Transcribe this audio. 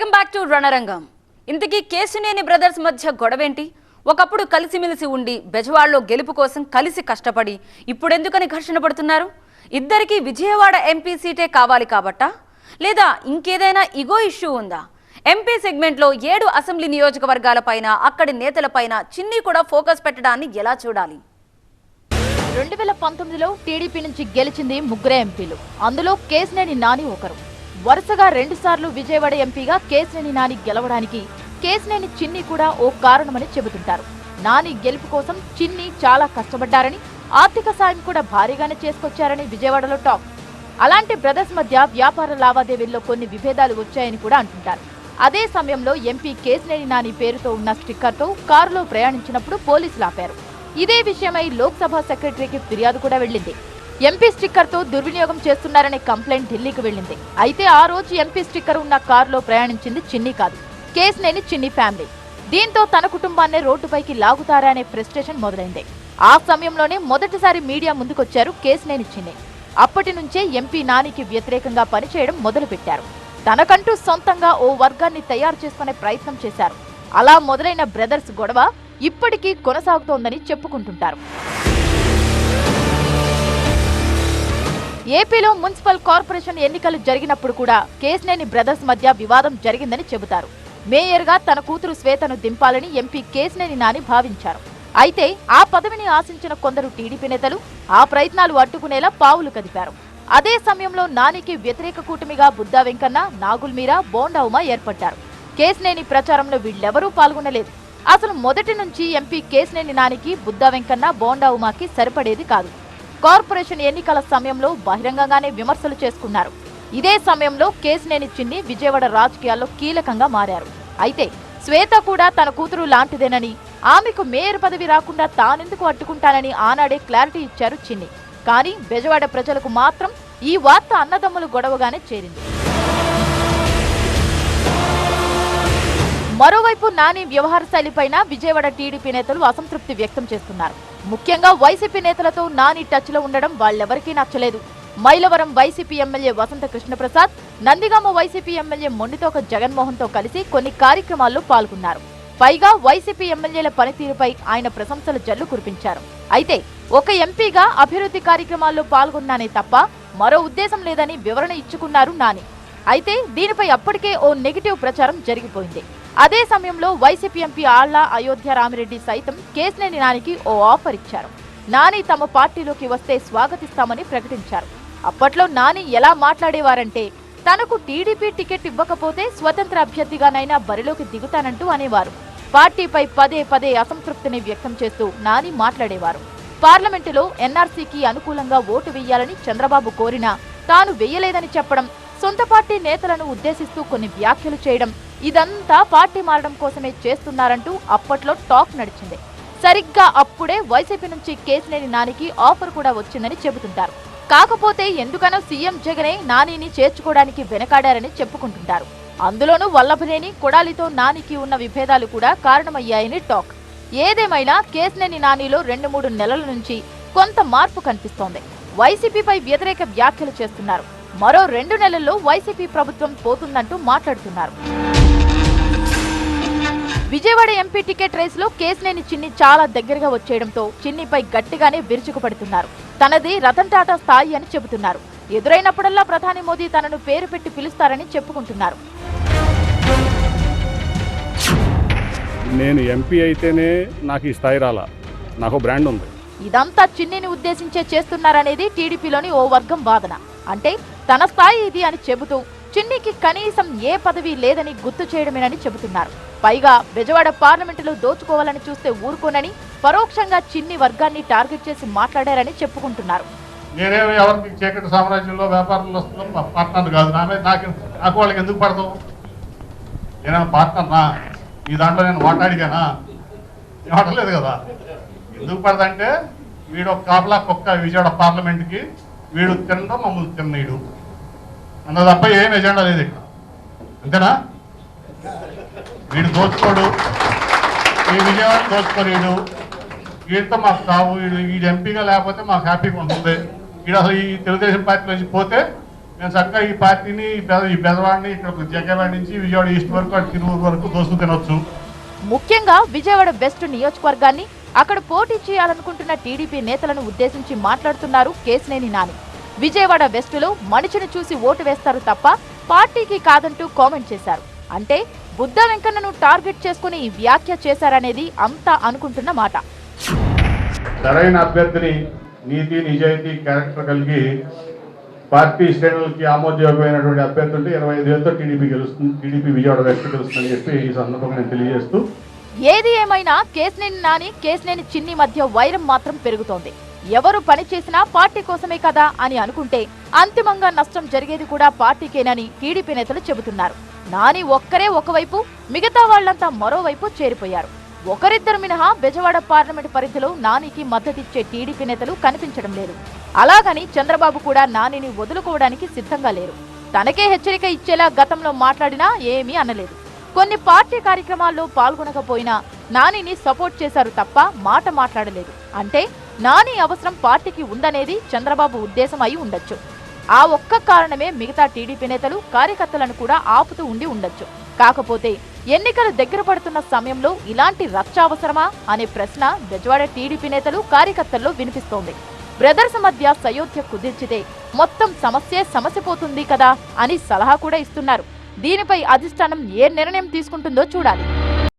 Welcome back to రణరంగం. ఇంతకీ Kesineni brothers మధ్య గొడవేంటి? ఒకప్పుడు కలిసిమెలిసి ఉండి బెజవాడలో గెలుపు కోసం కలిసి కష్టపడి ఇప్పుడెందుకని ఘర్షణ పడుతున్నారు? ఇద్దరికీ విజయవాడ ఎంపీ సీటే కావాలి కాబట్టా? లేదా ఇంకేదైనా ఇగో ఇష్యూ ఉందా? ఎంపీ సెగ్మెంట్లో ఏడు అసెంబ్లీ నియోజకవర్గాలపైన అక్కడి నేతలపైన చిన్ని కూడా ఫోకస్ పెట్టడాన్ని ఎలా చూడాలి? రెండు వేల పంతొమ్మిదిలో టీడీపీ నుంచి గెలిచింది ముగ్గురే ఎంపీలు. అందులో కేసినేని నాని ఒకరు. వరుసగా రెండుసార్లు విజయవాడ ఎంపీగా కేసినేని నాని గెలవడానికి కేసినేని చిన్ని కూడా ఓ కారణమని చెబుతుంటారు. నాని గెలుపు కోసం చిన్ని చాలా కష్టపడ్డారని ఆర్థిక సాయం కూడా భారీగానే చేసుకొచ్చారని విజయవాడలో టాక్. అలాంటి బ్రదర్స్ మధ్య వ్యాపార లావాదేవీల్లో కొన్ని విభేదాలు వచ్చాయని కూడా అంటుంటారు. అదే సమయంలో ఎంపీ కేసినేని నాని పేరుతో ఉన్న స్టిక్కర్తో కారులో ప్రయాణించినప్పుడు పోలీసులు ఆపారు. ఇదే విషయమై లోక్సభ సెక్రటరీకి ఫిర్యాదు కూడా వెళ్ళింది. ఎంపీ స్టిక్కర్తో దుర్వినియోగం చేస్తున్నారనే కంప్లైంట్ ఢిల్లీకి వెళ్ళింది. అయితే ఆ రోజు ఎంపీ స్టిక్కర్ ఉన్న కారులో ప్రయాణించింది చిన్ని కాదు. కేసునేని చిన్ని ఫ్యామిలీ. దీంతో తన కుటుంబాన్నే రోడ్డుపైకి లాగుతారా అనే ఫ్రస్ట్రేషన్ మొదలైంది. ఆ సమయంలోనే మొదటిసారి మీడియా ముందుకొచ్చారు కేసునేని చిన్ని. అప్పటి నుంచే ఎంపీ నానికి వ్యతిరేకంగా పనిచేయడం మొదలుపెట్టారు. తనకంటూ సొంతంగా ఓ వర్గాన్ని తయారు చేసుకునే ప్రయత్నం చేశారు. అలా మొదలైన బ్రదర్స్ గొడవ ఇప్పటికీ కొనసాగుతోందని చెప్పుకుంటుంటారు. ఏపీలో మున్సిపల్ కార్పొరేషన్ ఎన్నికలు జరిగినప్పుడు కూడా కేసినేని బ్రదర్స్ మధ్య వివాదం జరిగిందని చెబుతారు. మేయర్గా తన కూతురు శ్వేతను దింపాలని ఎంపీ కేసినేని నాని భావించారు. అయితే ఆ పదవిని ఆశించిన కొందరు టీడీపీ నేతలు ఆ ప్రయత్నాలు అడ్డుకునేలా పావులు కదిపారు. అదే సమయంలో నానికి వ్యతిరేక కూటమిగా బుద్దా వెంకన్న నాగుల్మీర బోండా ఉమా ఏర్పడ్డారు. కేసినేని ప్రచారంలో వీళ్ళెవరూ పాల్గొనలేదు. అసలు మొదటి నుంచి ఎంపీ కేసినేని నానికి బుద్దా వెంకన్న బోండా ఉమాకి సరిపడేది కాదు. కార్పొరేషన్ ఎన్నికల సమయంలో బహిరంగంగానే విమర్శలు చేసుకున్నారు. ఇదే సమయంలో కేసినేని చిన్ని విజయవాడ రాజకీయాల్లో కీలకంగా మారారు. అయితే శ్వేత కూడా తన కూతురు లాంటిదేనని ఆమెకు మేయర్ పదవి రాకుండా తానెందుకు అడ్డుకుంటానని ఆనాడే క్లారిటీ ఇచ్చారు చిన్ని. కానీ బెజవాడ ప్రజలకు మాత్రం ఈ వార్త అన్నదమ్ములు గొడవగానే చేరింది. మరోవైపు నాని వ్యవహార శైలిపైన విజయవాడ టీడీపీ నేతలు అసంతృప్తి వ్యక్తం చేస్తున్నారు. ముఖ్యంగా వైసీపీ నేతలతో నాని టచ్లో ఉండడం వాళ్ళెవరికీ నచ్చలేదు. Mylavaram YCP MLA Vasantha Krishnaprasad Nandigama YCP MLA Mondithoka జగన్మోహన్తో కలిసి కొన్ని కార్యక్రమాల్లో పాల్గొన్నారు. పైగా వైసీపీ ఎమ్మెల్యేల పనితీరుపై ఆయన ప్రశంసల జల్లు కురిపించారు. అయితే ఒక ఎంపీగా అభివృద్ధి కార్యక్రమాల్లో పాల్గొన్నానే తప్ప మరో ఉద్దేశం లేదని వివరణ ఇచ్చుకున్నారు నాని. అయితే దీనిపై అప్పటికే ఓ నెగిటివ్ ప్రచారం జరిగిపోయింది. అదే సమయంలో వైసీపీ ఎంపీ ఆళ్ళ అయోధ్య రామిరెడ్డి సైతం కేసినేని నానికి ఓ ఆఫర్ ఇచ్చారు. నాని తమ పార్టీలోకి వస్తే స్వాగతిస్తామని ప్రకటించారు. అప్పట్లో నాని ఎలా మాట్లాడేవారంటే తనకు టీడీపీ టికెట్ ఇవ్వకపోతే స్వతంత్ర అభ్యర్థిగానైనా బరిలోకి దిగుతానంటూ అనేవారు. పార్టీపై పదే పదే అసంతృప్తిని వ్యక్తం చేస్తూ నాని మాట్లాడేవారు. పార్లమెంటులో ఎన్ఆర్సీకి అనుకూలంగా ఓటు వేయాలని చంద్రబాబు కోరినా తాను వేయలేదని చెప్పడం సొంత పార్టీ నేతలను ఉద్దేశిస్తూ కొన్ని వ్యాఖ్యలు చేయడం ఇదంతా పార్టీ మారడం కోసమే చేస్తున్నారంటూ అప్పట్లో టాక్ నడిచింది. సరిగ్గా అప్పుడే వైసీపీ నుంచి కేసినేని నానికి ఆఫర్ కూడా వచ్చిందని చెబుతుంటారు. కాకపోతే ఎందుకనో సీఎం జగనే నానిని చేర్చుకోవడానికి వెనకాడారని చెప్పుకుంటుంటారు. అందులోనూ వల్లభనేని కొడాలితో నానికి ఉన్న విభేదాలు కూడా కారణమయ్యాయని టాక్. ఏదేమైనా కేసినేని నానిలో రెండు మూడు నెలల నుంచి కొంత మార్పు కనిపిస్తోంది. వైసీపీపై వ్యతిరేక వ్యాఖ్యలు చేస్తున్నారు. మరో రెండు నెలల్లో వైసీపీ ప్రభుత్వం పోతుందంటూ మాట్లాడుతున్నారు. విజయవాడ ఎంపీ టికెట్ రేసులో కేసినేని చిన్ని చాలా దగ్గరగా వచ్చేయడంతో చిన్నిపై గట్టిగానే విరుచుకుపడుతున్నారు. తనది రతన్ టాటా స్థాయి అని చెబుతున్నారు. ఎదురైనప్పుడల్లా ప్రధాని మోదీ తనను పేరు పెట్టి పిలుస్తారని చెప్పుకుంటున్నారు. నేను ఎంపీ అయితేనే నాకు ఈ స్థాయి రాలా. నాకు బ్రాండ్ ఉంది. ఇదంతా చిన్నిని ఉద్దేశించే చేస్తున్నారనేది టీడీపీలోని ఓ వర్గం వాదన. అంటే తన స్థాయి ఇది అని చెబుతూ చిన్నికి కనీసం ఏ పదవి లేదని గుర్తు చేయడమేనని చెబుతున్నారు. పైగా బెజవాడ పార్లమెంటులో దోచుకోవాలని చూస్తే ఊరుకోనని పరోక్షంగా చిన్ని వర్గాన్ని టార్గెట్ చేసి మాట్లాడారని చెప్పుకుంటున్నారు. నేనేమి ఎవరికి చీకటి సామ్రాజ్యంలో వ్యాపారంలో వస్తున్నాం పార్ట్నర్ కాదు. నా మీద నాకు నాకు వాళ్ళకి ఎందుకు పడతావు? నేనేమైనా పార్ట్నర్నా? ఈ దాంట్లో నేను మాట్లాడిగానా నేను కదా. ఎందుకు పడదంటే వీడు ఒక కాపలా కుక్క విజయవాడ పార్లమెంట్కి వీడు తినడం మమ్మల్ని తిన్నీడు. అన్న తప్ప ఏం ఎజెండా లేదు ఇక్కడ. అంతేనా? వీడు దోచుకోడు. ఈ విజయవాడ దోచుకోలేడు. వీడితో మాకు కావు వీడు ఎంపీగా లేకపోతే మాకు హ్యాపీగా ఉంటుంది. వీడు అసలు ఈ తెలుగుదేశం పార్టీ నుంచి పోతే నేను చక్కగా ఈ పార్టీని ఈ బెదవాడిని ఇక్కడ జగన్ నుంచి విజయవాడ ఈస్ట్ వరకు తిరువురు వరకు దోసుకు తినొచ్చు. ముఖ్యంగా విజయవాడ వెస్ట్ నియోజకవర్గాన్ని అక్కడ పోటీ చేయాలనుకుంటున్న టీడీపీ నేతలను ఉద్దేశించి మాట్లాడుతున్నారు కేసినేని నాని. విజయవాడ వెస్టులో మనిషిని చూసి ఓటు వేస్తారు తప్ప పార్టీకి కాదంటూ కామెంట్ చేశారు. అంటే బుద్ధ వెంకన్నను టార్గెట్ చేసుకుని వ్యాఖ్య చేశారనేది అంతా అనుకుంటున్న మాట. సరైన అభ్యర్థిని నీతి నిజాయితీ క్యారెక్టర్ కలిగి పార్టీ శ్రేణులకి ఆమోదయోగ్యమైనటువంటి అభ్యర్థి ఉంటే ఇరవై ఐదు వేలతో టీడీపీ గెలుస్తుంది టీడీపీ విజయవాడ వెస్ట్ గెలుస్తుందని చెప్పి ఈ సందర్భంగా నేను తెలియజేస్తూ ఏది ఏమైనా కేసినేని నాని కేసినేని చిన్ని మధ్య వైరం మాత్రం పెరుగుతోంది. ఎవరు పని చేసినా పార్టీ కోసమే కదా అని అనుకుంటే అంతిమంగా నష్టం జరిగేది కూడా పార్టీకేనని టీడీపీ నేతలు చెబుతున్నారు. నాని ఒక్కరే ఒకవైపు మిగతా వాళ్ళంతా మరోవైపు చేరిపోయారు. ఒకరిద్దరు మినహా బెజవాడ పార్లమెంట్ పరిధిలో నానికి మద్దతిచ్చే టీడీపీ నేతలు కనిపించడం లేదు. అలాగని చంద్రబాబు కూడా నానిని వదులుకోవడానికి సిద్ధంగా లేరు. తనకే హెచ్చరిక ఇచ్చేలా గతంలో మాట్లాడినా ఏమీ అనలేదు. కొన్ని పార్టీ కార్యక్రమాల్లో పాల్గొనకపోయినా నానిని సపోర్ట్ చేశారు తప్ప మాట మాట్లాడలేదు. అంటే నాని అవసరం పార్టీకి ఉందనేది చంద్రబాబు ఉద్దేశం అయి ఉండొచ్చు. ఆ ఒక్క కారణమే మిగతా టీడీపీ నేతలు కార్యకర్తలను కూడా ఆపుతూ ఉండి ఉండొచ్చు. కాకపోతే ఎన్నికలు దగ్గర పడుతున్న సమయంలో ఇలాంటి రచ్చ అవసరమా అనే ప్రశ్న బెజవాడ టీడీపీ నేతలు కార్యకర్తల్లో వినిపిస్తోంది. బ్రదర్స్ మధ్య సయోధ్య కుదిర్చితే మొత్తం సమస్యే సమసిపోతుంది కదా అని సలహా కూడా ఇస్తున్నారు. దీనిపై అధిష్టానం ఏ నిర్ణయం తీసుకుంటుందో చూడాలి.